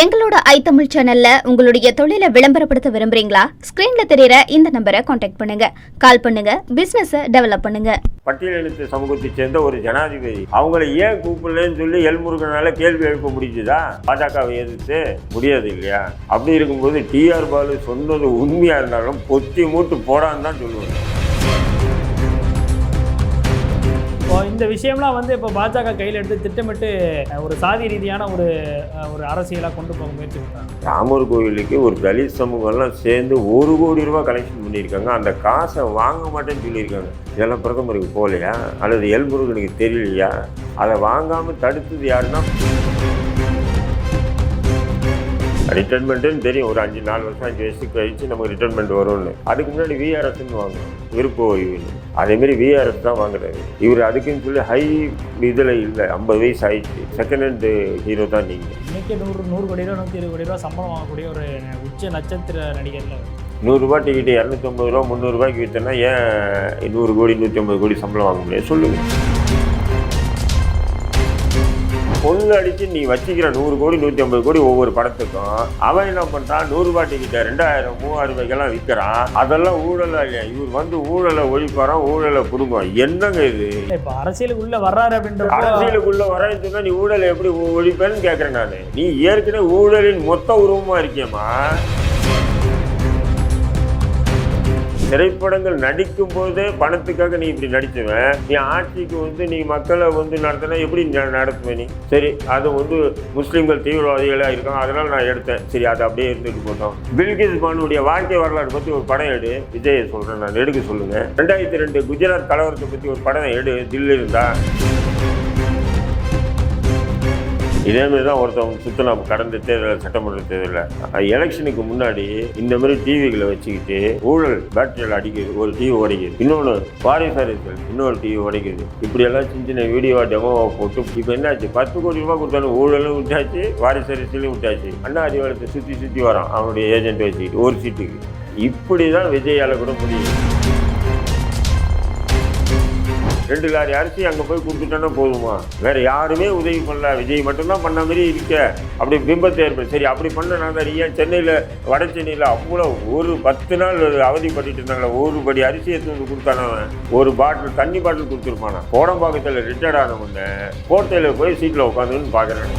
எங்களோட ஐ தமிழ் சேனல்ல உங்களுடைய தொழிலை விளம்பரப்படுத்த விரும்புறீங்களா? ஸ்கிரீன்ல தெரியற இந்த நம்பரை காண்டாக்ட் பண்ணுங்க. கால் பண்ணுங்க. பிசினஸ் டெவலப் பண்ணுங்க. பட்டியலினத்து சமூகத்தை சேர்ந்த ஒரு ஜனாதிபதி அவங்கள ஏன் கூப்பிடலன்னு சொல்லி எல்முருகனால கேள்வி எழுப்ப முடிஞ்சுதா? பாஜகவை எதிர்த்து முடியாது இல்லையா? அப்படி இருக்கும்போது டிஆர் பாலு சொன்னது உண்மையா இருந்தாலும் பொத்தி மூட்டு போடான்னு தான் சொல்லுவாங்க. இப்போ இந்த விஷயம்லாம் வந்து இப்போ பாஜக கையில் எடுத்து திட்டமிட்டு ஒரு சாதி ரீதியான ஒரு ஒரு அரசியலாக கொண்டு போக முயற்சி பண்ணுறாங்க ராமர் கோவிலுக்கு ஒரு தலித் சமூகம்லாம் சேர்ந்து ஒரு கோடி ரூபாய் கலெக்ஷன் பண்ணியிருக்காங்க. அந்த காசை வாங்க மாட்டேன்னு சொல்லியிருக்காங்க. இதெல்லாம் பிரதமருக்கு போகலையா? அல்லது எல்முருகனுக்கு தெரியலையா? அதை வாங்காமல் தடுத்தது யாருன்னா ரிட்டர்மெண்ட்டுன்னு தெரியும். ஒரு அஞ்சு நாலு வருஷம் அஞ்சு வயசுக்கு கழிச்சு நமக்கு ரிட்டர்மெண்ட் வரும்னு. அதுக்கு முன்னாடி விஆர்எஸ்ன்னு வாங்கணும் விருப்ப ஓய்வுன்னு அதேமாரி விஆர்எஸ் தான் வாங்குறாரு. இவர் அதுக்குன்னு சொல்லி ஹை இதில் இல்லை. ஐம்பது வயசு ஆயிடுச்சு. செகண்ட் ஹேண்டு ஹீரோ தான் நீங்கள் இன்னைக்கு நூறு நூறு கோடி ரூபா நூற்றி இருபது கோடி ரூபா சம்பளம் வாங்கக்கூடிய ஒரு உச்ச நட்சத்திர நடிகர்ல. நூறுரூபா டிக்கெட்டு இரநூத்தம்பது ரூபா முந்நூறுரூபாய்க்கு விற்றனா ஏன் நூறு கோடி நூற்றி ஐம்பது கோடி சம்பளம் வாங்க முடியாது? சொல்லுங்கள் பொண்ணு அடித்து நீ வச்சிக்கிற நூறு கோடி நூற்றி ஐம்பது கோடி ஒவ்வொரு படத்துக்கும் அவன் என்ன பண்ணுறான் நூறுரூபா டிக்கெட்டை ரெண்டாயிரம் மூவாயிரம் ரூபாய்க்கெல்லாம் விற்கிறான் அதெல்லாம் ஊழலா இல்லையா? இவர் வந்து ஊழலை ஒழிப்பாரான் ஊழலை பிடுங்குவான். என்னங்க இது? இப்போ அரசியலுக்குள்ள வர்றாரு அப்படின்றப்ப அரசியலுக்குள்ள வரேன்னு சொன்னா நீ ஊழலை எப்படி ஒழிப்பேன்னு கேட்குறேன் நான். நீ ஏற்கனவே ஊழலின் மொத்த உருவமா இருக்கியம்மா. திரைப்படங்கள் நடிக்கும் போதே பணத்துக்காக நீ இப்படி நடிச்சுவேன் நீ ஆட்சிக்கு வந்து நீ மக்களை வந்து நடத்தினா எப்படி ந- நீ? சரி அது வந்து முஸ்லீம்கள் தீவிரவாதிகளாக இருக்காங்க அதனால நான் எடுத்தேன். சரி அதை அப்படியே இருந்துட்டு போட்டோம். பில்கிஸ் பானுடைய வாழ்க்கை வரலாறு பற்றி ஒரு படம் எடு. விஜய் சொல்கிறேன் நான் எடுக்க சொல்லுங்கள் ரெண்டாயிரத்தி ரெண்டு குஜராத் கலவரத்தை பற்றி ஒரு படம் எடு. தில்லி இருந்தா. இதே மாதிரி தான் ஒருத்தவங்க சுற்றலாம் கடந்த தேர்தல் சட்டமன்ற தேர்தலில் எலெக்ஷனுக்கு முன்னாடி இந்த மாதிரி டிவிகளை வச்சுக்கிட்டு ஊழல் பேட்டரியில் அடிக்கிறது ஒரு டிவி உடைக்குது. இன்னொன்று வாரிசு அரசியல் இன்னொரு டிவி உடைக்குது. இப்படியெல்லாம் சின்ன சின்ன வீடியோவாக டெமோவாக போட்டு இப்போ என்னாச்சு? பத்து கோடி ரூபா கொடுத்தாலும் ஊழலும் விட்டாச்சு வாரிசு அரசியலும் விட்டாச்சு. அண்ணா அறிவாளத்தை சுற்றி சுற்றி வரான் அவனுடைய ஏஜென்ட் வச்சுக்கிட்டு ஒரு சீட்டுக்கு. இப்படி தான் விஜயால கூட முடியும் ரெண்டு லாரி அரிசி அங்கே போய் கொடுத்துட்டோன்னா போதுமா? வேற யாருமே உதவி பண்ணல. விஜய் மட்டும்தான் பண்ண மாதிரி இருக்க. அப்படி பிம்பத்தை ஏற்படும் சரி அப்படி பண்ண நான் தான் ஏன் சென்னையில் வட சென்னையில் அவ்வளோ ஒரு பத்து நாள் அவதிப்பட்டு இருந்தாங்களே ஒரு படி அரிசி எடுத்து கொடுத்தானவன் அவன். ஒரு பாட்டில் தண்ணி பாட்டில் கொடுத்துருப்பானா? கோடம்பாக்கத்தில் ரிட்டையர்ட் ஆனவங்க கோட்டையில் போய் சீட்டில் உட்காந்துன்னு பார்க்குறேன்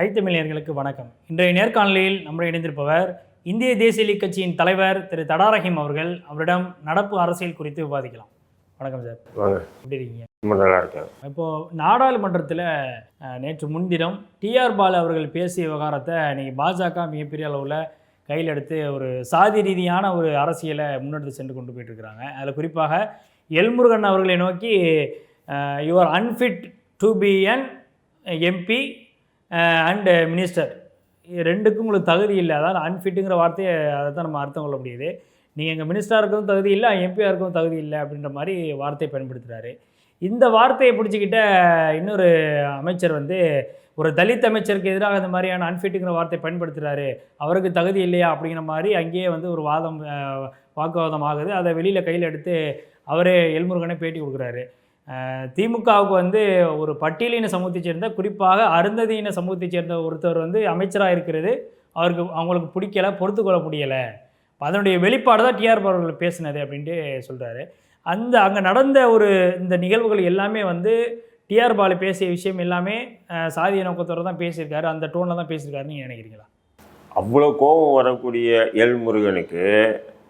ஐத்தமிழர்களுக்கு வணக்கம். இன்றைய நேர்காணலில் நம்முடைய இணைந்திருப்பவர் இந்திய தேசிய லீக் கட்சியின் தலைவர் திரு தடாரஹிம் அவர்கள். அவரிடம் நடப்பு அரசியல் குறித்து விவாதிக்கலாம். வணக்கம் சார். எப்படி இருக்கீங்க? இப்போது நாடாளுமன்றத்தில் நேற்று முன்தினம் டிஆர் பாலு அவர்கள் பேசிய விவகாரத்தை இன்னைக்கு பாஜக மிகப்பெரிய அளவில் கையில் எடுத்து ஒரு சாதி ரீதியான ஒரு அரசியலை முன்னெடுத்து சென்று கொண்டு போயிட்டு இருக்கிறாங்க. அதில் குறிப்பாக எல்முருகன் அவர்களை நோக்கி your unfit to be an MP and minister ரெண்டுக்கும் உங்களுக்கு தகுதி இல்லை. அதாவது அன்ஃபிட்டுங்கிற வார்த்தையை அதை தான் நம்ம அர்த்தம் கொள்ள முடியுது. நீங்கள் எங்கள் மினிஸ்டராக இருக்கவும் தகுதி இல்லை எம்பியாக இருக்கவும் தகுதி இல்லை அப்படின்ற மாதிரி வார்த்தையை பயன்படுத்துகிறாரு இந்த வார்த்தையை பிடிச்சிக்கிட்ட இன்னொரு அமைச்சர் வந்து ஒரு தலித் அமைச்சருக்கு எதிராக இந்த மாதிரியான அன்ஃபிட்டுங்கிற வார்த்தையை பயன்படுத்துகிறாரு அவருக்கு தகுதி இல்லையா அப்படிங்கிற மாதிரி அங்கேயே வந்து ஒரு வாதம் வாக்குவாதம் ஆகுது. அதை வெளியில் கையில் எடுத்து அவரே எல்முருகனே பேட்டி கொடுக்குறாரு. திமுகவுக்கு வந்து ஒரு பட்டியலின சமூகத்தைச் சேர்ந்த குறிப்பாக அருந்ததியின சமூகத்தைச் சேர்ந்த ஒருத்தர் வந்து அமைச்சராக இருக்கிறது. அவருக்கு அவங்களுக்கு பிடிக்கல பொறுத்துக்கொள்ள முடியலை. அதனுடைய வெளிப்பாடு தான் டிஆர் அவர்கள் பேசினது அப்படின்ட்டு சொல்கிறாரு அந்த அங்கே நடந்த ஒரு இந்த நிகழ்வுகள் எல்லாமே வந்து டிஆர் பாலு பேசிய விஷயம் எல்லாமே சாதிய நோக்கத்தோடு தான் பேசியிருக்காரு. அந்த டோனில் தான் பேசியிருக்காருன்னு நீங்கள் நினைக்கிறீங்களா? அவ்வளோ கோபம் வரக்கூடிய எல்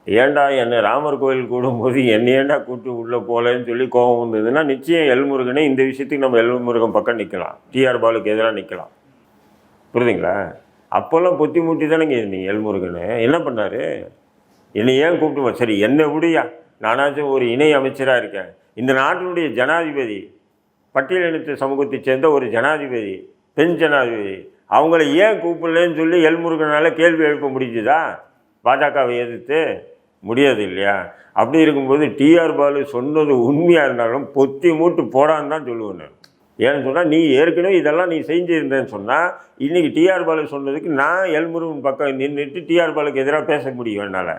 ஏண்டா என்னை ராமர் கோயில் கூடும்போது என்னை ஏன்டா கூட்டு உள்ளே போகலன்னு சொல்லி கோபம் வந்ததுன்னா நிச்சயம் எல்முருகனே இந்த விஷயத்துக்கு நம்ம எல்முருகன் பக்கம் நிற்கலாம் டிஆர் பாலுக்கு எதிராக நிற்கலாம் புரியுதுங்களா? அப்போல்லாம் பொத்தி மூட்டி தானேங்க இருந்தீங்க எல்முருகனு. என்ன பண்ணாரு? என்னை ஏன் கூப்பிட்டு சரி என்னை விடியா நானாச்சும் ஒரு இணை அமைச்சராக இருக்கேன். இந்த நாட்டினுடைய ஜனாதிபதி பட்டியலினத்து சமூகத்தை சேர்ந்த ஒரு ஜனாதிபதி பெண் ஜனாதிபதி அவங்கள ஏன் கூப்பிடலன்னு சொல்லி எல்முருகனால் கேள்வி எழுப்ப முடிஞ்சுதா? பாஜகவை எதிர்த்து முடியாது இல்லையா? அப்படி இருக்கும்போது டிஆர் பாலு சொன்னது உண்மையாக இருந்தாலும் பொத்தி மூட்டு போடான்னு தான் சொல்லுவேன் நான். ஏன்னு சொன்னால் நீ ஏற்கனவே இதெல்லாம் நீ செஞ்சுருந்தேன்னு சொன்னால் இன்றைக்கி டிஆர் பாலு சொன்னதுக்கு நான் எல்முருகன் பக்கம் நின்றுட்டு டிஆர் பாலுக்கு எதிராக பேச முடியும் என்னால்.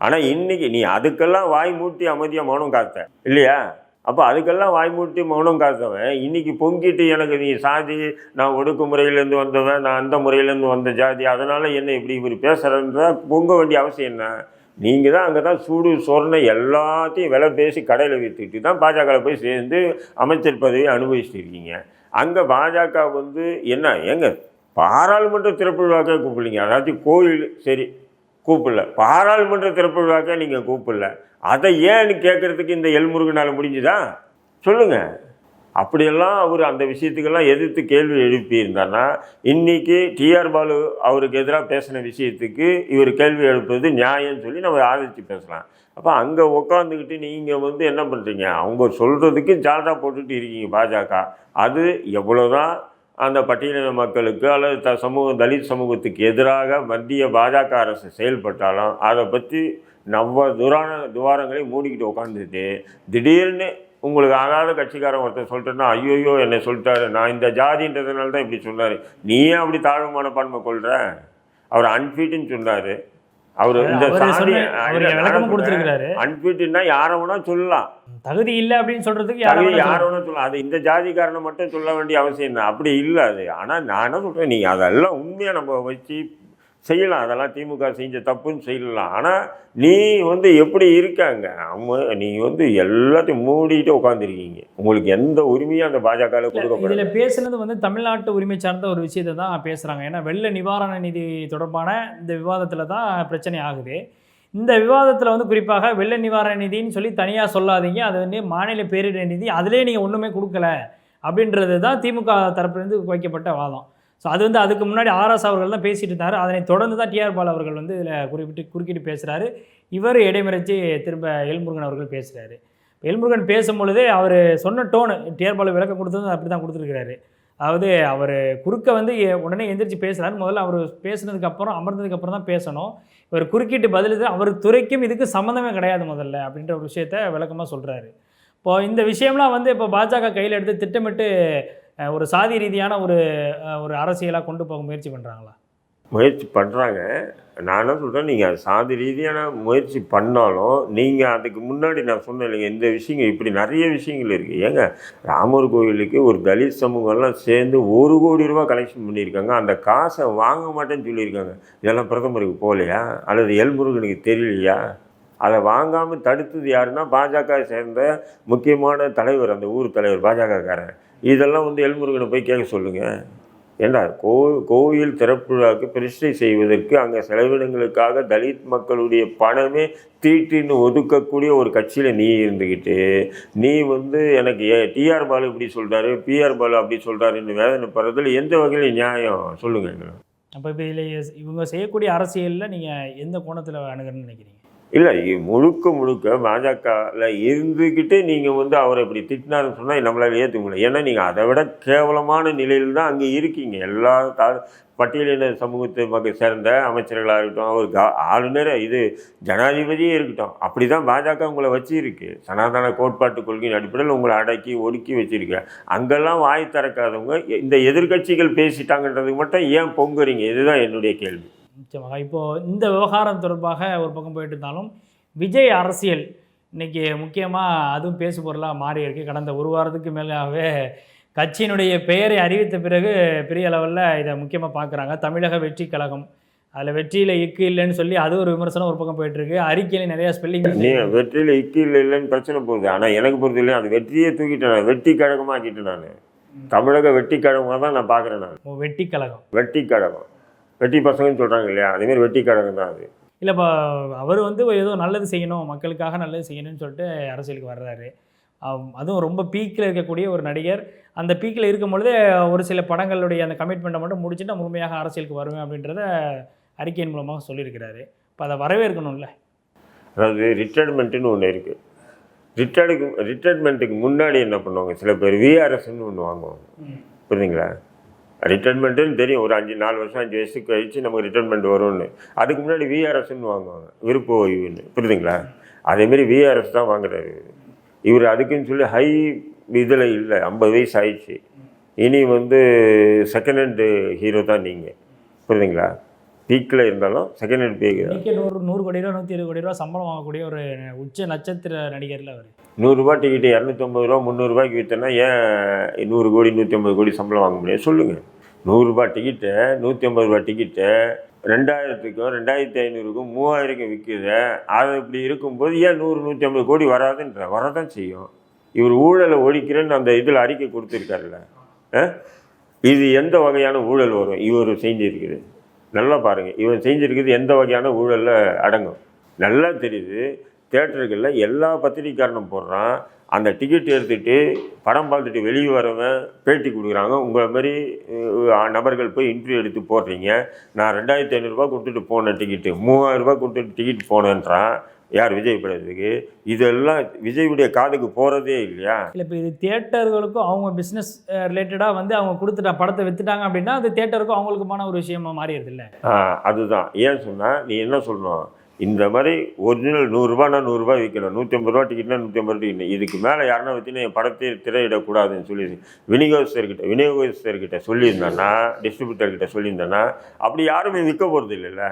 ஆனால் இன்றைக்கி நீ அதுக்கெல்லாம் வாய் மூட்டி அமைதியாக மௌனம் காத்த இல்லையா? அப்போ அதுக்கெல்லாம் வாய் மூட்டி மௌனம் காத்தவன் இன்னைக்கு பொங்கிட்டு எனக்கு நீ சாதி நான் ஒடுக்குமுறையிலேருந்து வந்தவன் நான் அந்த முறையிலேருந்து வந்த ஜாதி அதனால் என்ன இப்படி இப்படி பேசுகிறன்ற பொங்க வேண்டிய அவசியம் என்ன? நீங்கள் தான் அங்கே தான் சூடு சொர்ணம் எல்லாத்தையும் விலை பேசி கடையில் விற்றுட்டு தான் பாஜகவில் போய் சேர்ந்து அமைச்சர் பதவியை அனுபவிச்சுட்டு இருக்கீங்க. அங்கே பாஜக வந்து என்ன ஏங்க பாராளுமன்ற திறப்பு விழாக்கே கூப்பிடலீங்க. அதாச்சும் கோயில் சரி கூப்பிடல. பாராளுமன்ற திறப்பு விழாக்கே நீங்கள் கூப்பிடல. அதை ஏன்னு கேட்குறதுக்கு இந்த எல்முருகனால் முடிஞ்சுதா? சொல்லுங்கள் அப்படியெல்லாம் அவர் அந்த விஷயத்துக்கெல்லாம் எதிர்த்து கேள்வி எழுப்பியிருந்தாருன்னா இன்றைக்கி டிஆர் பாலு அவருக்கு எதிராக பேசின விஷயத்துக்கு இவர் கேள்வி எழுப்புறது நியாயம்னு சொல்லி நம்ம ஆதரித்து பேசலாம். அப்போ அங்கே உட்காந்துக்கிட்டு நீங்கள் வந்து என்ன பண்ணுறீங்க அவங்க சொல்கிறதுக்கு ஜால்ரா போட்டுட்டு இருக்கீங்க பாஜக. அது எவ்வளோ தான் அந்த பட்டியலின மக்களுக்கு அல்லது த சமூக தலித் சமூகத்துக்கு எதிராக மத்திய பாஜக அரசு செயல்பட்டாலும் அதை பற்றி நவ்வ துரான துவாரங்களை மூடிக்கிட்டு உட்காந்துட்டு திடீர்னு உங்களுக்கு ஆகாத கட்சிக்காரன் ஒருத்தர் சொல்லிட்டேன்னா ஐயோயோ என்னை சொல்லிட்டாரு. நான் இந்த ஜாதின்றதுனால தான் இப்படி சொன்னார். நீ ஏன் அப்படி தாழ்வு மனப்பான்மை கொள்கிற அவர் அன்ஃபிட்னு சொன்னார். அவர் இந்த சாதி. அன்ஃபிட்னா யாரை வேணா சொல்லலாம். தகுதி இல்லை அப்படின்னு சொல்றதுக்கு யாரும் யார் வேணா சொல்லலாம். அது இந்த ஜாதிக்காரனை மட்டும் சொல்ல வேண்டிய அவசியம் இல்லை. அப்படி இல்லை. அது ஆனால் நான் என்ன சொல்கிறேன் நீ அதெல்லாம் உண்மையாக நம்ம வச்சு செய்யலாம். அதெல்லாம் திமுக செஞ்ச தப்புன்னு செய்யலாம். ஆனால் நீ வந்து எப்படி இருக்காங்க அவங்க நீ வந்து எல்லாத்தையும் மூடிட்டு உட்காந்துருக்கீங்க உங்களுக்கு எந்த உரிமையும் அந்த பாஜகவில் கொடுக்கப்படல. இதில் பேசுனது வந்து தமிழ்நாட்டு உரிமை சார்ந்த ஒரு விஷயத்தை தான் பேசுகிறாங்க ஏன்னா வெள்ள நிவாரண நிதி தொடர்பான இந்த விவாதத்தில் தான் பிரச்சனை ஆகுது. இந்த விவாதத்தில் வந்து குறிப்பாக வெள்ள நிவாரண நிதின்னு சொல்லி தனியாக சொல்லாதீங்க. அது வந்து மாநில பேரிடர் நிதி. அதிலே நீங்கள் ஒன்றுமே கொடுக்கல அப்படின்றது தான் திமுக தரப்பிலிருந்து வைக்கப்பட்ட வாதம். ஸோ அது வந்து அதுக்கு முன்னாடி ஆர்எஸ் அவர்கள் தான் பேசிட்டு இருந்தார். அதனை தொடர்ந்து தான் டிஆர் பால் அவர்கள் வந்து இதில் குறிப்பிட்டு குறுக்கிட்டு பேசுகிறாரு இவர் இடைமறைச்சு திரும்ப எல்முருகன் அவர்கள் பேசுகிறாரு எல்முருகன் பேசும்பொழுதே அவர் சொன்ன டோனு டிஆர் பால் விளக்கம் கொடுத்தது அப்படி தான் கொடுத்துருக்கிறாரு. அதாவது அவர் குறுக்க வந்து உடனே எந்திரிச்சு பேசுகிறாரு முதல்ல அவர் பேசுனதுக்கப்புறம் அமர்ந்ததுக்கப்புறம் தான் பேசணும். இவர் குறுக்கிட்டு பதிலுது அவர் துறைக்கும் இதுக்கு சம்மந்தமே கிடையாது முதல்ல அப்படின்ற ஒரு விஷயத்த விளக்கமாக சொல்கிறாரு இப்போது இந்த விஷயம்லாம் வந்து இப்போ பாஜக கையில் எடுத்து திட்டமிட்டு ஒரு சாதி ரீதியான ஒரு ஒரு அரசியலாக கொண்டு போக முயற்சி பண்ணுறாங்களா முயற்சி பண்ணுறாங்க நான் என்ன சொல்கிறேன் நீங்கள் சாதி ரீதியான முயற்சி பண்ணாலும் நீங்கள் அதுக்கு முன்னாடி நான் சொன்னேன் இல்லைங்க இந்த விஷயங்கள் இப்படி நிறைய விஷயங்கள் இருக்குது ஏங்க ராமர் கோவிலுக்கு ஒரு தலித் சமூகம்லாம் சேர்ந்து ஒரு கோடி ரூபா கலெக்ஷன் பண்ணியிருக்காங்க. அந்த காசை வாங்க மாட்டேன்னு சொல்லியிருக்காங்க. இதெல்லாம் பிரதமருக்கு போகலையா? அல்லது எல்முருகனுக்கு தெரியலையா? அதை வாங்காமல் தடுத்தது யாருன்னா பாஜக சேர்ந்த முக்கியமான தலைவர் அந்த ஊர் தலைவர் பாஜகக்காரன் இதெல்லாம் வந்து எல்முருகனை போய் கேட்க சொல்லுங்கள் ஏண்டா கோ கோயில் திறப்பு விழாவுக்கு செய்வதற்கு அங்கே செலவினங்களுக்காக தலித் மக்களுடைய பணமே தீட்டின்னு ஒதுக்கக்கூடிய ஒரு கட்சியில் நீ இருந்துக்கிட்டு நீ வந்து எனக்கு ஏ டிஆர் பாலு இப்படி சொல்கிறாரு பிஆர் பாலு அப்படி சொல்கிறாருன்னு வேதனை படுறதுல எந்த வகையில் நியாயம்? சொல்லுங்கள் அப்போ இப்போ இதில் இவங்க செய்யக்கூடிய அரசியலில் நீங்கள் எந்த கோணத்தில் அணுகணும்னு நினைக்கிறீங்க? இல்லை முழுக்க முழுக்க பாஜகவில் இருந்துக்கிட்டு நீங்கள் வந்து அவரை இப்படி திட்டினாருன்னு சொன்னால் நம்மளால் ஏற்றுக்க முடியல. ஏன்னா நீங்கள் அதை விட கேவலமான நிலையில் தான் அங்கே இருக்கீங்க. எல்லா தா பட்டியலின சமூகத்தை மக்கள் சேர்ந்த அமைச்சர்களாக இருக்கட்டும் அவர் கா ஆளுநர் இது ஜனாதிபதியே இருக்கட்டும். அப்படி தான் பாஜக உங்களை வச்சிருக்கு சனாதன கோட்பாட்டு கொள்கையின் அடிப்படையில் உங்களை அடக்கி ஒடுக்கி வச்சிருக்கு அங்கெல்லாம் வாய் திறக்காதவங்க இந்த எதிர்க்கட்சிகள் பேசிட்டாங்கன்றதுக்கு மட்டும் ஏன் பொங்குறீங்க? இதுதான் என்னுடைய கேள்வி. நிச்சயமாக. இப்போது இந்த விவகாரம் தொடர்பாக ஒரு பக்கம் போயிட்டு இருந்தாலும் விஜய் அரசியல் இன்னைக்கு முக்கியமாக அதுவும் பேசு பொருளாக மாறி இருக்கு. கடந்த ஒரு வாரத்துக்கு மேலாகவே கட்சியினுடைய பெயரை அறிவித்த பிறகு பெரிய லெவலில் இதை முக்கியமாக பார்க்குறாங்க தமிழக வெற்றி கழகம். அதில் வெற்றியில் இக்கு இல்லைன்னு சொல்லி அது ஒரு விமர்சனம் ஒரு பக்கம் போயிட்டு இருக்கு. அறிக்கையில் நிறைய ஸ்பெல்லிங் வெற்றியில் இக்கு இல்லை இல்லைன்னு பிரச்சனை போகுது. ஆனால் எனக்கு பொறுத்த இல்லை அது வெற்றியே தூக்கிட்டேன் நான். வெட்டி கழகமாக ஆக்கிட்டேன் நான் தமிழக வெட்டி கழகமாக தான் நான் பார்க்குறேன் நான். வெட்டி கழகம். வெட்டி கழகம். வெட்டி பசங்கன்னு சொல்கிறாங்க இல்லையா? அதேமாரி வெட்டி கழகம் தான் அது. இல்லை இப்போ அவர் வந்து ஏதோ நல்லது செய்யணும் மக்களுக்காக நல்லது செய்யணும்னு சொல்லிட்டு அரசியலுக்கு வர்றாரு. அதுவும் ரொம்ப பீக்கில் இருக்கக்கூடிய ஒரு நடிகர். அந்த பீக்கில் இருக்கும் பொழுதே ஒரு சில படங்களுடைய அந்த கமிட்மெண்ட்டை மட்டும் முடிச்சுட்டு முழுமையாக அரசியலுக்கு வருவேன் அப்படின்றத அறிக்கையின் மூலமாக சொல்லியிருக்கிறாரு. இப்போ அதை வரவேற்கணும்ல? அதாவது ரிட்டையர்மெண்ட்டுன்னு ஒன்று இருக்குது ரிட்டையர்டுக்கு ரிட்டையர்மெண்ட்டுக்கு முன்னாடி என்ன பண்ணுவாங்க? சில பேர் விஆர்எஸ்ன்னு ஒன்று வாங்குவாங்க. புரியுதுங்களா? ரிட்டைர்மெண்ட்டுன்னு தெரியும். ஒரு அஞ்சு நாலு வருஷம் அஞ்சு வயசுக்கு கழிச்சு நமக்கு ரிட்டைர்மெண்ட் வரும்னு. அதுக்கு முன்னாடி விஆர்எஸ்ன்னு வாங்குவாங்க. விருப்ப ஓய்வுன்னு. புரியுதுங்களா? அதேமாரி விஆர்எஸ் தான் வாங்குறாரு. இவர் அதுக்குன்னு சொல்லி ஹை இதில் இல்லை. ஐம்பது வயசு ஆயிடுச்சு. இனி வந்து செகண்ட் ஹேண்டு ஹீரோ தான் நீங்கள் புரியுதுங்களா? பீக்கில் இருந்தாலும் செகண்ட் ஹேண்ட் பீக் இன்னைக்கு நூறு நூறு கோடி ரூபா நூற்றி இருபது கோடி ரூபா சம்பளம் வாங்கக்கூடிய ஒரு உச்ச நட்சத்திர நடிகர்ல அவர். நூறுரூவா டிக்கெட்டு இரநூத்தம்பது ரூபா முந்நூறுரூவாய்க்கு விற்றனா ஏன் நூறு கோடி நூற்றி ஐம்பது கோடி சம்பளம் வாங்க முடியும் சொல்லுங்கள் நூறுரூபா டிக்கெட்டு நூற்றி ஐம்பது ரூபா டிக்கெட்டு ரெண்டாயிரத்துக்கும் ரெண்டாயிரத்தி ஐநூறுக்கும் மூவாயிரக்கும் விற்குது அது இப்படி இருக்கும்போது ஏன் நூறு நூற்றி ஐம்பது கோடி வராதுன்ற? வரதான் செய்யும். இவர் ஊழலை ஒழிக்கிறேன்னு அந்த இதில் அறிக்கை கொடுத்துருக்காருல்ல. ஆ? இது எந்த வகையான ஊழல் வரும்? இவர் செஞ்சிருக்குது. நல்லா பாருங்கள் இவன் செஞ்சுருக்குது எந்த வகையான ஊழலில் அடங்கும். நல்லா தெரியுது. தேட்டர்களில் எல்லா பத்திரிக்காரனும் போடுறான். அந்த டிக்கெட் எடுத்துகிட்டு படம் பார்த்துட்டு வெளியே வரவன் பேட்டி கொடுக்குறாங்க. உங்களை மாதிரி நபர்கள் போய் இன்ட்ரிவியூ எடுத்து போடுறீங்க. நான் ரெண்டாயிரத்தி ஐநூறுரூவா கொடுத்துட்டு போனேன் டிக்கெட்டு மூவாயிரரூபா கொடுத்துட்டு டிக்கெட் போனேன்றான். யார் விஜய் படத்துக்கு? இதெல்லாம் விஜயுடைய காதுக்கு போகிறதே இல்லையா? இல்லை இப்போ இது தியேட்டர்களுக்கும் அவங்க பிஸ்னஸ் ரிலேட்டடாக வந்து அவங்க கொடுத்துட்டா படத்தை வித்துட்டாங்க அப்படின்னா அது தியேட்டருக்கும் அவங்களுக்குமான ஒரு விஷயமா மாறிடுது இல்லை? அதுதான். ஏன் சொன்னால் நீ என்ன சொல்லணும்? இந்த மாதிரி ஒரிஜினல் நூறுரூபானா நூறுரூபா விற்கணும் நூற்றி ஐம்பது ரூபா டிக்கெட்னா நூற்றி ஐம்பது டிக்கெட் இதுக்கு மேலே யாருன்னா வச்சுன்னு என் படத்தை திரையிடக்கூடாதுன்னு சொல்லி விநியோகஸ்தர்கிட்ட விநியோகஸ்தர்கிட்ட சொல்லியிருந்தானா டிஸ்ட்ரிபியூட்டர்கிட்ட சொல்லியிருந்தானா அப்படி யாருமே விற்க போகிறது இல்லைல்ல.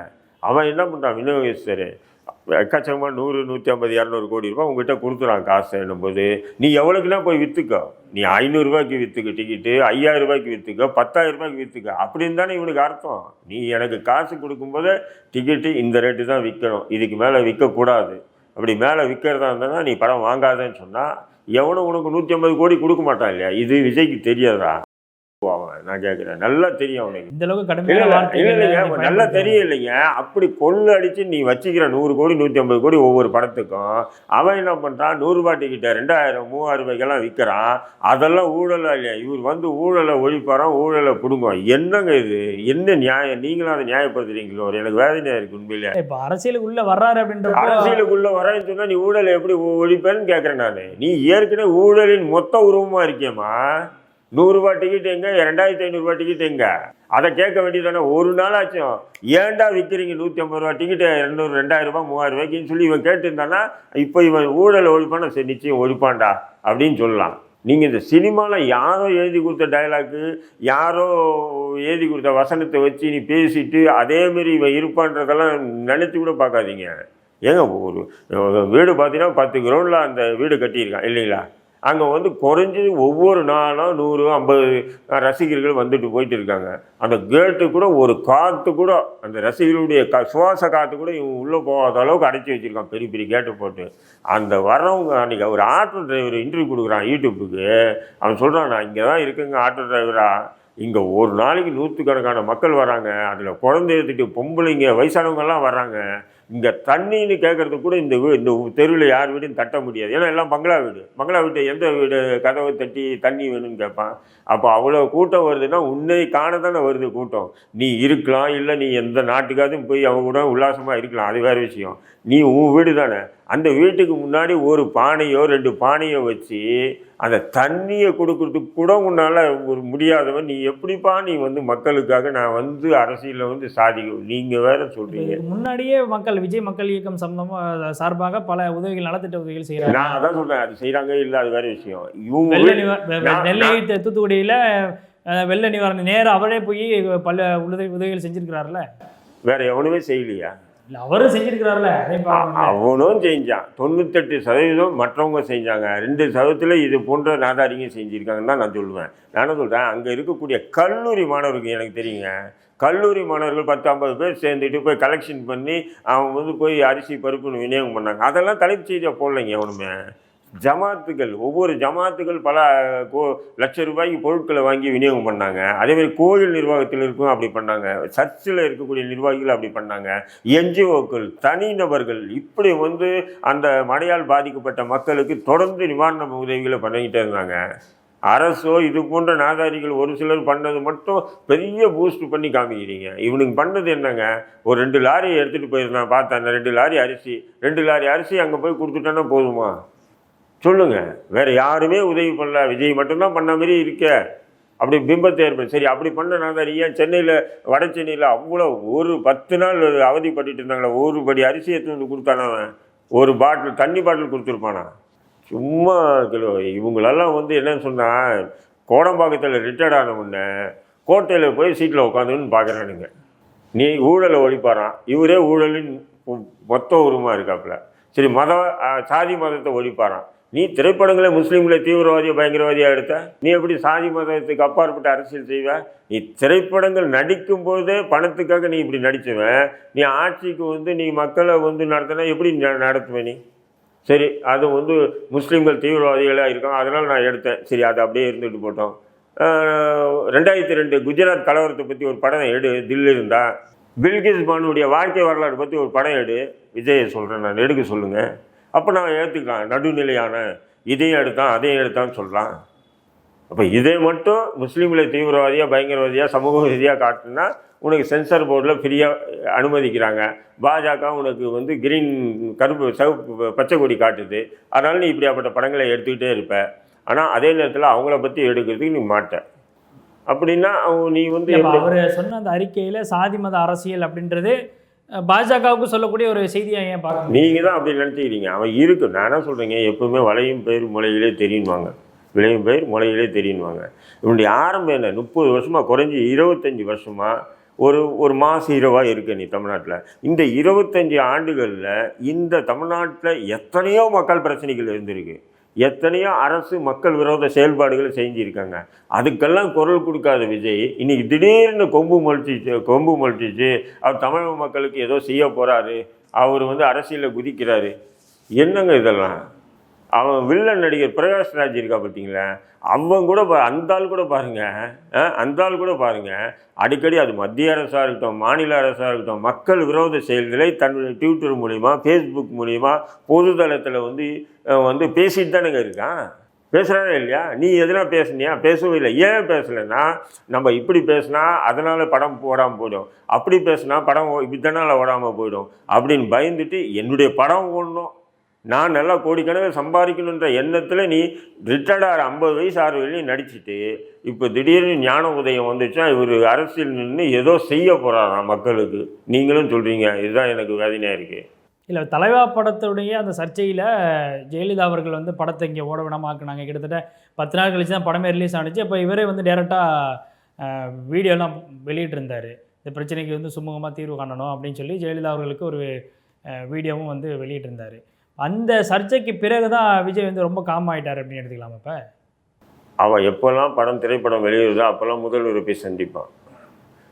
அவன் என்ன பண்ணுறான் விநியோகஸ்தர். எக்கச்சக்கமாக நூறு நூற்றி ஐம்பது இரநூறு கோடி ரூபாய் உங்ககிட்ட கொடுத்துறான் காசு என்னும்போது. நீ எவ்வளோக்குனா போய் விற்றுக்கோ நீ ஐநூறுரூவாய்க்கு விற்றுக்க டிக்கெட்டு ஐயாயிரம் ரூபாய்க்கு விற்றுக்க பத்தாயிரரூபாய்க்கு விற்றுக்க அப்படின்னு தானே இவனுக்கு அர்த்தம். நீ எனக்கு காசு கொடுக்கும்போது டிக்கெட்டு இந்த ரேட்டு தான் விற்கணும். இதுக்கு மேலே விற்கக்கூடாது. அப்படி மேலே விற்கிறதா இருந்தனா நீ படம் வாங்காதேன்னு சொன்னால் எவனும் உனக்கு நூற்றி ஐம்பது கோடி கொடுக்க மாட்டான் இல்லையா? இது விஜய்க்கு தெரியாதா? அவன் நான் கேட்குறேன் நல்லா தெரியும் அவனுக்கு. இந்த அளவுக்கு நல்லா. தெரியும் இல்லைங்க அப்படி கொள்ளு அடிச்சு நீ வச்சுக்கிற நூறு கோடி நூற்றி ஐம்பது கோடி ஒவ்வொரு படத்துக்கும் அவன் என்ன பண்ணுறான் நூறுரூபா டிக்கெட்டை ரெண்டாயிரம் மூவாயிரம் ரூபாய்க்கெல்லாம் விற்கிறான் அதெல்லாம் ஊழலா இல்லையா? இவர் வந்து ஊழலை ஒழிப்பாராம் ஊழலை பிடுங்குவான். என்னங்க இது? என்ன நியாயம்? நீங்களும் அதை நியாயப்படுத்துறீங்களோ? எனக்கு வேதனையாக இருக்கு உண்மையிலே. இப்போ அரசியலுக்குள்ள வர்றாரு அப்படின்றப்போ அரசியலுக்குள்ள வரேன்னு சொன்னா நீ ஊழலை எப்படி ஒழிப்பேன்னு கேட்குறேன் நான். நீ ஏற்கனவே ஊழலின் மொத்த உருவமா இருக்கியம்மா. நூறுரூவா டிக்கெட் எங்க? ரெண்டாயிரத்தி ஐநூறுரூவா டிக்கெட் எங்க? அதை கேட்க வேண்டியதானே ஒரு நாள் ஆச்சும் ஏன்டா விற்கிறீங்க நூற்றி ஐம்பது ரூபா டிக்கெட்டு இரநூறு ரெண்டாயிரம் மூவாயிரம் ரூபாய்க்குன்னு சொல்லி இவன் கேட்டிருந்தானா இப்போ இவன் ஊழல் ஒழிப்பானா சரி நிச்சயம் ஒழிப்பான்டா அப்படின்னு சொல்லலாம். நீங்கள் இந்த சினிமாவில் யாரோ எழுதி கொடுத்த டைலாக்கு யாரோ எழுதி கொடுத்த வசனத்தை வச்சு நீ பேசிட்டு அதேமாரி இவன் இருப்பான்றதெல்லாம் நினச்சி கூட பார்க்காதீங்க. ஏங்க ஒரு வீடு பார்த்தீங்கன்னா பத்து கிரௌண்டில் அந்த வீடு கட்டியிருக்கான் இல்லைங்களா? அங்கே வந்து குறைஞ்சது ஒவ்வொரு நாளும் நூறு ஐம்பது ரசிகர்கள் வந்துட்டு போயிட்டு இருக்காங்க அந்த கேட்டு கூட ஒரு காற்று கூட அந்த ரசிகர்களுடைய க சுவாச காற்று கூட இவங்க உள்ளே போகாத அளவுக்கு அடைச்சி வச்சுருக்கான் பெரிய பெரிய கேட்டு போட்டு. அந்த வர்றவங்க அன்றைக்கி ஒரு ஆட்டோ டிரைவர் இன்டர்வியூ கொடுக்குறான் யூடியூப்புக்கு. அவன் சொல்கிறான் நான் இங்கே தான் இருக்குங்க ஆட்டோ டிரைவராக இங்கே ஒரு நாளைக்கு நூற்றுக்கணக்கான மக்கள் வராங்க அதில் குழந்தை எடுத்துகிட்டு பொம்பளைங்க வயசானவங்கெல்லாம் வர்றாங்க. இங்கே தண்ணின்னு கேட்குறது கூட இந்த வீ இந்த தெருவில் யார் வீடும் தட்ட முடியாது. ஏன்னா எல்லாம் பங்களா வீடு. பங்களா வீட்டு எந்த வீடு கதவை தட்டி தண்ணி வேணும்னு கேட்பான் அப்போ அவ்வளோ கூட்டம் வருதுன்னா உன்னை காண தானே வருது கூட்டம். நீ இருக்கலாம் இல்லை நீ எந்த நாட்டுக்காவது போய் அவங்க கூட உல்லாசமாக இருக்கலாம். அது வேறு விஷயம். நீ உன் வீடு தானே அந்த வீட்டுக்கு முன்னாடி ஒரு பானையோ ரெண்டு பானையோ வச்சு அந்த தண்ணியை கொடுக்கறதுக்கு கூட உன்னால் ஒரு முடியாதவன். நீ எப்படிப்பா நீ வந்து மக்களுக்காக நான் வந்து அரசியலில் வந்து சாதிக்கும் நீங்கள் வேற சொல்கிறீங்க முன்னாடியே மக்கள் விஜய் மக்கள் இயக்கம் சம்பந்தமாக சார்பாக பல உதவிகள் நலத்திட்ட உதவிகள் செய்கிறாங்க நான் அதான் சொல்கிறேன் அது செய்கிறாங்க இல்லை அது வேற விஷயம். இவங்க நெல்லை தூத்துக்குடியில வெள்ள நிவாரணம் நேரா அவரே போய் பல உதவி உதவிகள் செஞ்சிருக்கிறாருல வேற எவனுமே செய்யலையா? அவரும் செஞ்சிருக்கிறாருல. அவனும் செஞ்சான். தொண்ணூத்தெட்டு சதவீதம் மற்றவங்க செஞ்சாங்க. ரெண்டு சதவீதத்தில் இது போன்ற நாதாரிங்க செஞ்சுருக்காங்கன்னு தான் நான் சொல்லுவேன். நான் என்ன சொல்கிறேன் அங்கே இருக்கக்கூடிய கல்லூரி மாணவருக்கு எனக்கு தெரியுங்க. கல்லூரி மாணவர்கள் பத்து ஐம்பது பேர் சேர்ந்துட்டு போய் கலெக்ஷன் பண்ணி அவங்க வந்து போய் அரிசி பருப்புன்னு விநியோகம் பண்ணாங்க. அதெல்லாம் தலைப்பு செய்தியாக போடலைங்க எவனுமே. ஜமாத்துகள் ஒவ்வொரு ஜமாத்துகள் பல கோ லட்ச ரூபாய்க்கு பொருட்களை வாங்கி விநியோகம் பண்ணாங்க. அதேமாதிரி கோயில் நிர்வாகத்தில் இருக்கும் அப்படி பண்ணாங்க. சர்ச்சில் இருக்கக்கூடிய நிர்வாகிகள் அப்படி பண்ணாங்க. என்ஜிஓக்கள் தனிநபர்கள் இப்படி வந்து அந்த மழையால் பாதிக்கப்பட்ட மக்களுக்கு தொடர்ந்து நிவாரண உதவிகளை பண்ணிக்கிட்டே இருந்தாங்க. அரசோ இது போன்ற நாதாரிகள் ஒரு சிலர் பண்ணது மட்டும் பெரிய பூஸ்ட் பண்ணி காமிக்கிறீங்க. இவனுக்கு பண்ணது என்னங்க? ஒரு ரெண்டு லாரி எடுத்துகிட்டு போயிருந்தான் பார்த்தேன். அந்த ரெண்டு லாரி அரிசி ரெண்டு லாரி அரிசி அங்கே போய் கொடுத்துட்டோன்னா போதுமா? சொல்லுங்கள் வேறு யாருமே உதவி பண்ணல. விஜய் மட்டும்தான் பண்ண மாதிரி இருக்க. அப்படி பிம்பத்தை ஏற்படும் சரி அப்படி பண்ண நாதாரி ஏன் சென்னையில் வட சென்னையில் அவ்வளோ ஒரு பத்து நாள் அவதிப்பட்டுட்டு இருந்தாங்களே ஒரு படி அரிசி எடுத்து வந்து கொடுத்தானா அவன்? ஒரு பாட்டில் தண்ணி பாட்டில் கொடுத்துருப்பானா? சும்மா கிலோ இவங்களெல்லாம் வந்து என்னன்னு சொன்னால் கோடம்பாக்கத்தில் ரிட்டையர்ட் ஆன உடனே கோட்டையில் போய் சீட்டில் உட்காந்துன்னு பார்க்குறானுங்க நீ ஊழலை ஒழிப்பாரான் இவரே ஊழலின் மொத்த உருவமாக இருக்காப்புல. சரி மத சாதி மதத்தை ஒழிப்பாரான் நீ திரைப்படங்களை முஸ்லீம்களை தீவிரவாதியை பயங்கரவாதியாக எடுத்த? நீ எப்படி சாதி மதத்துக்கு அப்பாற்பட்ட அரசியல் செய்வ? நீ திரைப்படங்கள் நடிக்கும் போதே பணத்துக்காக நீ இப்படி நடிச்சுவேன் நீ ஆட்சிக்கு வந்து நீ மக்களை வந்து நடத்தினா எப்படி ந- நடத்துவ நீ? சரி அது வந்து முஸ்லீம்கள் தீவிரவாதிகளாக இருக்காங்க அதனால் நான் எடுத்தேன். சரி அது அப்படியே இருந்துட்டு போட்டோம். ரெண்டாயிரத்தி ரெண்டு குஜராத் கலவரத்தை பற்றி ஒரு படம் எடு தில்லி இருந்தா. பில்கிஸ் பானுடைய வாழ்க்கை வரலாறு பற்றி ஒரு படம் எடு. விஜயை சொல்கிறேன் நான் எடுக்க சொல்லுங்கள் அப்போ நான் ஏற்றுக்கலாம் நடுநிலையான இதையும் எடுத்தான் அதையும் எடுத்தான்னு சொல்லலாம் அப்போ இதை மட்டும் முஸ்லீம்களை தீவிரவாதியாக பயங்கரவாதியாக சமூக ரீதியாக காட்டுனா உனக்கு சென்சார் போர்டில் ஃப்ரீயாக அனுமதிக்கிறாங்க. பாஜக உனக்கு வந்து கிரீன் கருப்பு சிவப்பு பச்சை கொடி காட்டுது. அதனால் நீ இப்படியாப்பட்ட படங்களை எடுத்துக்கிட்டே இருப்ப. ஆனால் அதே நேரத்தில் அவங்கள பற்றி எடுக்கிறதுக்கு நீ மாட்ட. அப்படின்னா அவங்க நீ வந்து அவர் சொன்ன அந்த அறிக்கையில் சாதி மத அரசியல் அப்படின்றது பாஜகவுக்கு சொல்லக்கூடிய ஒரு செய்தியை ஏன் பார்க்க நீங்கள் தான் அப்படி நினச்சிக்கிறீங்க. அவன் இருக்கு. நான் என்ன சொல்கிறீங்க எப்பவுமே வளையும் பயிர் முளையிலே தெரியுவாங்க விளையும் பயிர் முளையிலே தெரியுவாங்க இவனுடைய ஆரம்பம் என்ன? முப்பது வருஷமாக குறைஞ்சி இருபத்தஞ்சி வருஷமாக ஒரு ஒரு மாச இரவாக இருக்கு நீ தமிழ்நாட்டில். இந்த இருபத்தஞ்சி ஆண்டுகளில் இந்த தமிழ்நாட்டில் எத்தனையோ மக்கள் பிரச்சனைகள் இருந்திருக்கு. எத்தனையோ அரசு மக்கள் விரோத செயல்பாடுகளை செஞ்சுருக்காங்க. அதுக்கெல்லாம் குரல் கொடுக்காத விஜய் இன்றைக்கி திடீர்னு கொம்பு முளைச்சிச்சு கொம்பு முளைச்சிச்சு அவர் தமிழக மக்களுக்கு ஏதோ செய்ய போகிறாரு அவர் வந்து அரசியலில் குதிக்கிறாரு. என்னங்க இதெல்லாம்? அவன் வில்லன் நடிகர் பிரகாஷ் ராஜ் இருக்கா பார்த்தீங்களா? அவன் கூட பா அந்த ஆள் கூட பாருங்கள் அந்த ஆள் கூட பாருங்கள் அடிக்கடி அது மத்திய அரசாக இருக்கட்டும் மாநில அரசாக இருக்கட்டும் மக்கள் விரோத செயல்களை தன்னுடைய ட்விட்டர் மூலிமா ஃபேஸ்புக் மூலிமா பொதுதளத்தில் வந்து வந்து பேசிட்டு தானேங்க இருக்கான். பேசுகிறானே இல்லையா? நீ எதனா பேசுனியா? பேசவும் இல்லை. ஏன் பேசலைன்னா நம்ம இப்படி பேசுனா அதனால் படம் ஓடாமல் போயிடும். அப்படி பேசுனா படம் ஓ- இதனால் ஓடாமல் போயிடும். அப்படின்னு பயந்துட்டு என்னுடைய படம் ஓடணும். நான் நல்லா கோடிக்கணக்கில் சம்பாதிக்கணுன்ற எண்ணத்தில் நீ ரிட்டையர்டாக ஐம்பது வயசு ஆறு வரையும் நடிச்சுட்டு இப்போ திடீர்னு ஞான உதயம் வந்துச்சா இவர் அரசியல் நின்று ஏதோ செய்ய போகிறாராம் மக்களுக்கு. நீங்களும் சொல்கிறீங்க இதுதான் எனக்கு வேதனையாக இருக்குது இல்லை தலைவா படத்துடைய அந்த சர்ச்சையில் ஜெயலலிதா அவர்கள் வந்து படத்தை இங்கே ஓடவிடாமாக்குனாங்க கிட்டத்தட்ட பத்து நாள் கழிச்சு தான் படமே ரிலீஸ் ஆனிச்சு. அப்போ இவரே வந்து டேரெக்டாக வீடியோலாம் வெளியிட்டிருந்தார். இந்த பிரச்சனைக்கு வந்து சுமூகமாக தீர்வு காணணும் அப்படின்னு சொல்லி ஜெயலலிதா அவர்களுக்கு ஒரு வீடியோவும் வந்து வெளியிட்டிருந்தார். அந்த சர்ச்சைக்கு பிறகு தான் விஜய் வந்து ரொம்ப காம் ஆயிட்டார் அப்படின்னு எடுத்துக்கலாம் இப்போ? அவன் எப்போல்லாம் படம் திரைப்படம் வெளியிடுதோ அப்போல்லாம் முதல்வரை போய் சந்திப்பான்.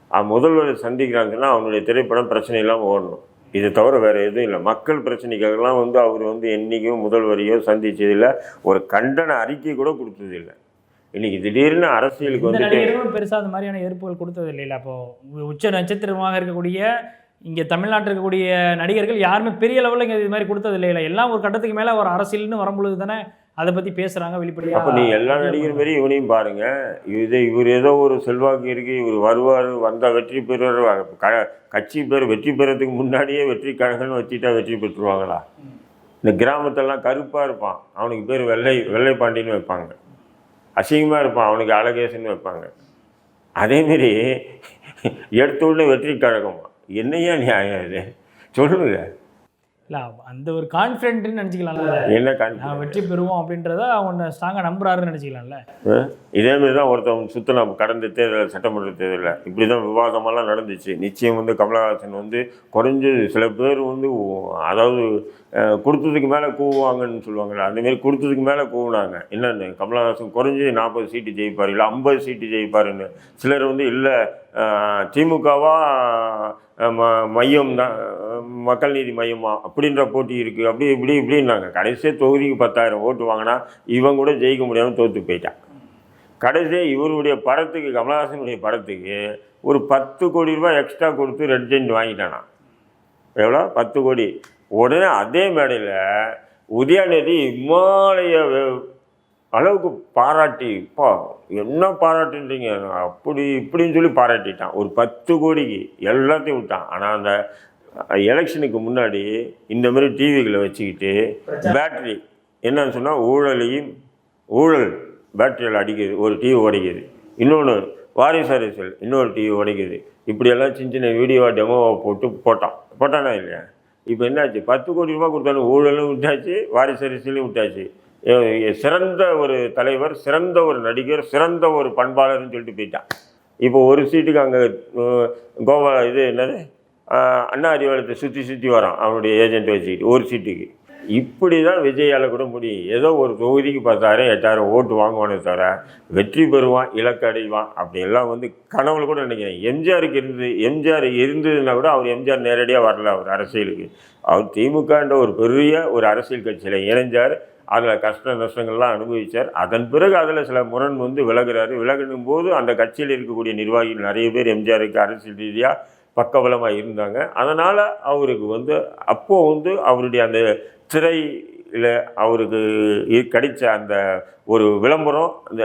அவன் முதல்வரை சந்திக்கிறாங்கன்னா அவனுடைய திரைப்படம் பிரச்சனை இல்லாமல் ஓடணும். இது தவிர வேறு எதுவும் இல்லை. மக்கள் பிரச்சனைக்காகலாம் வந்து அவர் வந்து என்றைக்கும் முதல்வரையோ சந்திச்சதில்லை. ஒரு கண்டன அறிக்கை கூட கொடுத்ததில்லை. இன்னைக்கு திடீர்னு அரசியலுக்கு நடிகர்களும் பெருசாக அந்த மாதிரியான எதிர்ப்புகள் கொடுத்தது இல்லைல்ல அப்போ உ- உச்ச நட்சத்திரமாக இருக்கக்கூடிய இங்கே தமிழ்நாட்டில் இருக்கக்கூடிய நடிகர்கள் யாருமே பெரிய லெவலில் இங்கே இது மாதிரி கொடுத்தது இல்லை எல்லாம் ஒரு கட்டத்துக்கு மேலே ஒரு அரசியல்னு வரும்பொழுது தானே அதை பற்றி பேசுகிறாங்க வெளிப்படையாக அப்போ நீ எல்லா நடிகர் மாரி இவனையும் பாருங்கள் இது இவர் ஏதோ ஒரு செல்வாக்கு இருக்கு இவர் வருவார் வந்தால் வெற்றி பெறுவார். க கட்சி பேர் வெற்றி பெறதுக்கு முன்னாடியே வெற்றி கழகம்னு வச்சுட்டா வெற்றி பெற்றுருவாங்களா? இந்த கிராமத்தெல்லாம் கருப்பாக இருப்பான். அவனுக்கு பேர் வெள்ளை வெள்ளை பாண்டின்னு வைப்பாங்க. அசிங்கமாக இருப்பான். அவனுக்கு அழகேசன்னு வைப்பாங்க. அதேமாரி எடுத்த உடனே வெற்றி கழகம்? என்னையா நியாயம் இது? சொல்லுங்க. இல்லை அந்த ஒரு கான்ஃபிடென்ட்னு நினச்சிக்கலாம்ல. என்ன நான் வெற்றி பெறுவோம் அப்படின்றத அவனை ஸ்ட்ராங்காக நம்புறாருன்னு நினச்சிக்கலாம்ல. இதேமாரி தான் ஒருத்தவன் சுற்றினான் கடந்த தேர்தல் சட்டமன்ற தேர்தலில். இப்படி தான் விவாதமெல்லாம் நடந்துச்சு. நிச்சயம் வந்து கமலஹாசன் வந்து குறைஞ்சது சில பேர் வந்து அதாவது கொடுத்ததுக்கு மேலே கூவுவாங்கன்னு சொல்லுவாங்கள்ல அந்தமாரி கொடுத்ததுக்கு மேலே கூவுனாங்க. என்னென்னு? கமலஹாசன் குறைஞ்சது நாற்பது சீட்டு ஜெயிப்பார் இல்லை ஐம்பது சீட்டு ஜெயிப்பாருன்னு. சிலர் வந்து இல்லை திமுகவா அஹ், ம மையம் தான் மக்கள் நீதி மையமா அப்படின்ற போட்டி இருக்குது அப்படி இப்படி இப்படின்னாங்க. கடைசியாக தொகுதிக்கு பத்தாயிரம் ஓட்டு வாங்கினா இவன் கூட ஜெயிக்க முடியாமல் தோற்று போயிட்டான். கடைசியாக இவருடைய படத்துக்கு கமலஹாசனுடைய படத்துக்கு ஒரு பத்து கோடி ரூபாய் எக்ஸ்ட்ரா கொடுத்து ரெட் ஜெயிண்ட் எவ்வளோ? பத்து கோடி. உடனே அதே மேடையில் உதயாநிதி இமாலய அளவுக்கு பாராட்டி இப்போ என்ன பாராட்டுன்றீங்க? அப்படி இப்படின்னு சொல்லி பாராட்டிட்டான். ஒரு பத்து கோடிக்கு எல்லாத்தையும் விட்டான். ஆனால் அந்த எலெக்ஷனுக்கு முன்னாடி இந்த மாதிரி டிவிகளை வச்சுக்கிட்டு பேட்டரி என்னன்னு சொன்னால் ஊழலையும் ஊழல் பேட்டரியில் அடிக்குது ஒரு டிவி உடைக்குது. இன்னொன்று வாரிசு அரசியல் இன்னொரு டிவி உடைக்குது. இப்படியெல்லாம் சின்ன சின்ன வீடியோ டெமோவை போட்டு போட்டான். போட்டானா இல்லையா? இப்போ என்னாச்சு? பத்து கோடி ரூபாய் கொடுத்தாலும் ஊழலும் விட்டாச்சு வாரிசு அரசியலும் விட்டாச்சு. சிறந்த ஒரு தலைவர் சிறந்த ஒரு நடிகர் சிறந்த ஒரு பண்பாளர்னு சொல்லிட்டு போயிட்டான். இப்போ ஒரு சீட்டுக்கு அங்கே கோவா இது என்னது? அண்ணா அறிவாலயத்தை சுற்றி சுற்றி வரான் அவனுடைய ஏஜென்ட் வச்சுக்கிட்டு ஒரு சீட்டுக்கு. இப்படி தான் விஜயால் கூட முடியும். ஏதோ ஒரு தொகுதிக்கு பத்தாயிரம் எட்டாயிரம் ஓட்டு வாங்குவானே தவிர வெற்றி பெறுவான் இலக்கு அடைவான் அப்படியெல்லாம் வந்து கனவுல கூட நினைக்கிறேன். எம்ஜிஆருக்கு இருந்து எம்ஜிஆர் இருந்ததுன்னா கூட அவர் எம்ஜிஆர் நேரடியாக வரல அவர் அரசியலுக்கு. அவர் திமுகன்ற ஒரு பெரிய ஒரு அரசியல் கட்சியில் இணைஞ்சார். அதில் கஷ்ட நஷ்டங்கள்லாம் அனுபவித்தார் அதன் பிறகு அதில் சில முரண் வந்து விலகுறாரு. விலகணும் போது அந்த கட்சியில் இருக்கக்கூடிய நிர்வாகிகள் நிறைய பேர் எம்ஜிஆருக்கு அரசியல் ரீதியாக பக்கபலமாக இருந்தாங்க. அதனால் அவருக்கு வந்து அப்போது வந்து அவருடைய அந்த திரையில் அவருக்கு கிடைச்ச அந்த ஒரு விளம்பரம் அந்த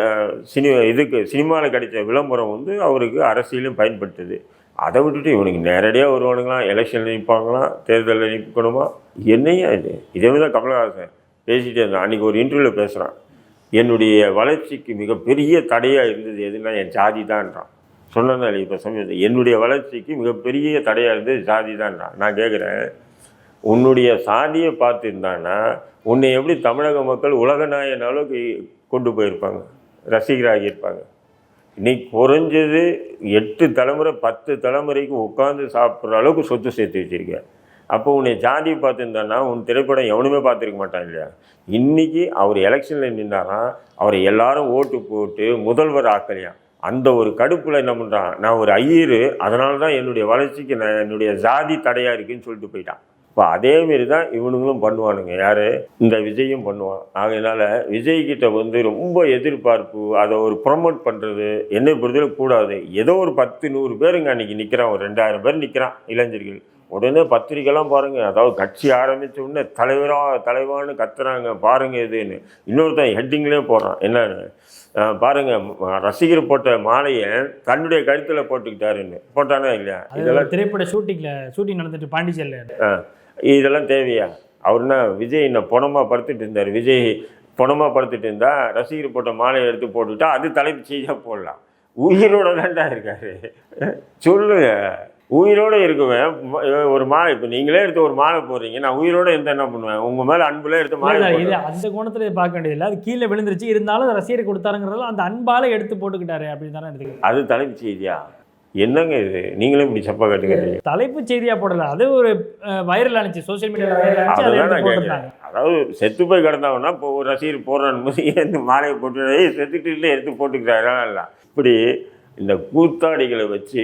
சினி இதுக்கு சினிமாவில் கிடைச்ச விளம்பரம் வந்து அவருக்கு அரசியலும் பயன்படுத்துது. அதை விட்டுட்டு இவனுக்கு நேரடியாக வருவானுங்களாம் எலெக்ஷனில் நிற்பாங்களாம் தேர்தலில் நிற்கணுமா என்னையா இது? இதே மாதிரி தான் கமலஹாசன் பேசிகிட்டே இருந்தான். அன்றைக்கி ஒரு இன்டர்வியூவில் பேசுகிறான் என்னுடைய வளர்ச்சிக்கு மிகப்பெரிய தடையாக இருந்தது எதுனா என் ஜாதி தான்றான். சொன்னதால் இப்போ சமயத்தில் என்னுடைய வளர்ச்சிக்கு மிகப்பெரிய தடையாக இருந்தது ஜாதி தான்றான் நான். கேட்குறேன் உன்னுடைய சாதியை பார்த்துருந்தான்னா உன்னை எப்படி தமிழக மக்கள் உலக நாயன் அளவுக்கு கொண்டு போயிருப்பாங்க. ரசிகராகி இருப்பாங்க. இன்னைக்கு குறைஞ்சது எட்டு தலைமுறை பத்து தலைமுறைக்கு உட்காந்து சாப்பிட்ற அளவுக்கு சொத்து சேர்த்து வச்சிருக்க. அப்போ உன்னை ஜாதி பார்த்துருந்தான்னா உன் திரைப்படம் எவனுமே பார்த்துருக்க மாட்டான் இல்லையா? இன்றைக்கி அவர் எலெக்ஷனில் நின்னாரா அவரை எல்லாரும் ஓட்டு போட்டு முதல்வர் ஆக்கலையாம் அந்த ஒரு கடுப்பில் என்ன பண்ணுறான் நான் ஒரு ஐயரு அதனால தான் என்னுடைய வளர்ச்சிக்கு நான் என்னுடைய ஜாதி தடையாக இருக்குன்னு சொல்லிட்டு போயிட்டான். இப்போ அதேமாரி தான் இவனுங்களும் பண்ணுவானுங்க. யார்? இந்த விஜயும் பண்ணுவான். ஆகையினால விஜய்கிட்ட வந்து ரொம்ப எதிர்பார்ப்பு அதை ஒரு ப்ரொமோட் பண்ணுறது என்ன பொறுத்தவரை கூடாது. ஏதோ ஒரு பத்து நூறு பேருங்க அன்றைக்கி நிற்கிறான் ஒரு ரெண்டாயிரம் பேர் நிற்கிறான் இளைஞர்கள். உடனே பத்திரிக்கைலாம் பாருங்கள் அதாவது கட்சி ஆரம்பித்த உடனே தலைவராக தலைவான்னு கத்துறாங்க. பாருங்க இதுன்னு இன்னொருத்தன் ஹெட்டிங்லேயே போடுறான் என்னன்னு? அஹ் பாருங்க ம- ரசிகர் போட்ட மாலையை தன்னுடைய கழுத்தில் போட்டுக்கிட்டாருன்னு. போட்டானா இல்லையா? இதெல்லாம் திரைப்பட ஷூட்டிங்கில் ஷூட்டிங் நடந்துட்டு பாண்டிச்சேரியில். இதெல்லாம் தேவையா? அவர்னா விஜய் என்ன புணமாக படுத்துட்டு இருந்தார்? விஜய் புணமாக படுத்துட்டு இருந்தா ரசிகர் போட்ட மாலையை எடுத்து போட்டுக்கிட்டா அது தலைப்பு செய்ய போடலாம். உயிரோட தான்டா இருக்காரு. சொல்லுங்க. உயிரோட இருக்குவேன். ஒரு மாலை இப்போ நீங்களே எடுத்து ஒரு மாலை போடுறீங்க நான் உயிரோட இருந்து என்ன பண்ணுவேன்? உங்க மேல அன்புல எடுத்து மாலை இது. அந்த கோணத்துல பார்க்க வேண்டியதில்லை. அது கீழே விழுந்துருச்சு இருந்தாலும் ரசிகர் கொடுத்தாருங்கிறதால அந்த அன்பால எடுத்து போட்டுக்கிட்டாரு அப்படின்னு தானே எடுத்துக்கிறேன். அது தலைப்பு செய்தியா? என்னங்க இது? நீங்களும் இப்படி சப்பா கட்டுக்கிறீங்க. தலைப்பு செய்தியா போடல. அது ஒரு வைரல் ஆனிச்சு. சோஷியல் மீடியாவில் வைரல் ஆனிச்சு அதாவது செத்து போய் கிடந்தவனா இப்போ ஒரு ரசிகர் போடுறான் போது இந்த மாலையை போட்டு "ஏய், செத்துட்டு இல்லை எடுத்து போட்டுக்கிறாரா? இல்லை இப்படி இந்த கூத்தாடிகளை வச்சு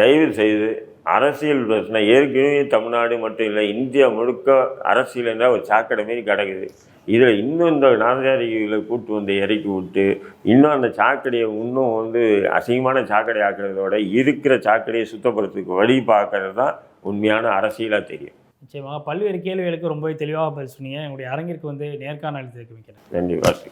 தயவு செய்து அரசியல் பிரச்சனை. ஏற்கனவே தமிழ்நாடு மட்டும் இல்லை இந்தியா முழுக்க அரசியல் என்றால் ஒரு சாக்கடை மாரி கிடக்குது. இதில் இன்னும் இந்த நாதாரிகளை கூட்டு வந்து இறக்கி விட்டு இன்னும் அந்த சாக்கடையை இன்னும் வந்து அசிங்கமான சாக்கடை ஆக்குறதோட இருக்கிற சாக்கடையை சுத்தப்படுறதுக்கு வழி பார்க்கறது தான் உண்மையான அரசியலாக தெரியும். நிச்சயமாக. பல்வேறு கேள்விகளுக்கு ரொம்பவே தெளிவாக பதில் சொன்னீங்க. எங்களுடைய அரங்கிற்கு வந்து நேர்காணல் மிக்கிறேன் நன்றி. வாசி